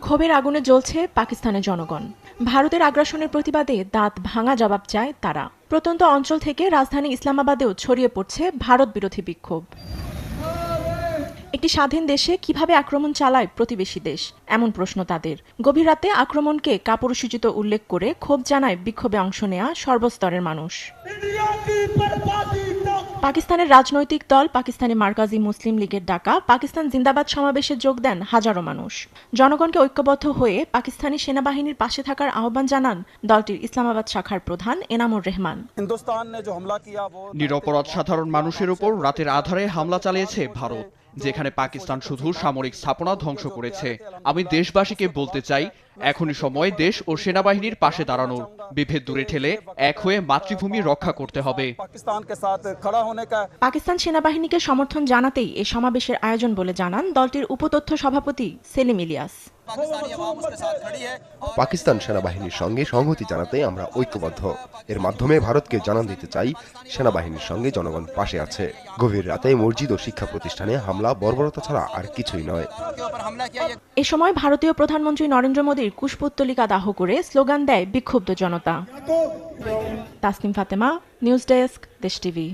ক্ষোভের আগুনে জ্বলছে পাকিস্তানের জনগণ। ভারতের আগ্রাসনের প্রতিবাদে দাঁত ভাঙা জবাব চায় তারা। প্রত্যন্ত অঞ্চল থেকে রাজধানী ইসলামাবাদেও ছড়িয়ে পড়ছে ভারত বিরোধী বিক্ষোভ। একটি স্বাধীন দেশে কীভাবে আক্রমণ চালায় প্রতিবেশী দেশ? এমন প্রশ্ন তাদের। গভীর রাতে আক্রমণকে কাপুরুষোচিত উল্লেখ করে ক্ষোভ জানায় বিক্ষোভে অংশ নেয়া সর্বস্তরের মানুষ। পাকিস্তানের রাজনৈতিক দল পাকিস্তানের মার্কাজি মুসলিম লীগের ডাকা পাকিস্তান জিন্দাবাদ সমাবেশে যোগ দেন হাজারো মানুষ। জনগণকে ঐক্যবদ্ধ হয়ে পাকিস্তানি সেনাবাহিনীর পাশে থাকার আহ্বান জানান দলটির ইসলামাবাদ শাখার প্রধান এনামুর রহমান। নিরপরাধ সাধারণ মানুষের উপর রাতের আধারে হামলা চালিয়েছে ভারত যেখানে পাকিস্তান শুধু সামরিক স্থাপনা ধ্বংস করেছে। আমি দেশবাসীকে বলতে চাই এখনই সময় দেশ ও সেনাবাহিনীর পাশে দাঁড়ানোর। বিভেদ দূরে ঠেলে এক হয়ে মাতৃভূমি রক্ষা করতে হবে। পাকিস্তান সেনাবাহিনীকে সমর্থন জানাতেই এ সমাবেশের আয়োজন বলে জানান দলটির উপতথ্য সভাপতি সেলিম ইলিয়াস। পাকিস্তান সেনাবাহিনীর সঙ্গে সংহতি জানাতে আমরা ঐক্যবদ্ধ। এর মাধ্যমে ভারতকে জানান দিতে চাই সেনাবাহিনীর সঙ্গে জনগণ পাশে আছে। গভীর রাতে মসজিদ ও শিক্ষা প্রতিষ্ঠানে হামলা বর্বরতা ছাড়া আর কিছুই নয়। এ সময় ভারতীয় প্রধানমন্ত্রী নরেন্দ্র মোদীর কুশপুত্তলিকা দাহ করে স্লোগান দেয় বিক্ষুব্ধ জনতা। Tasnim Fatema news desk Desh TV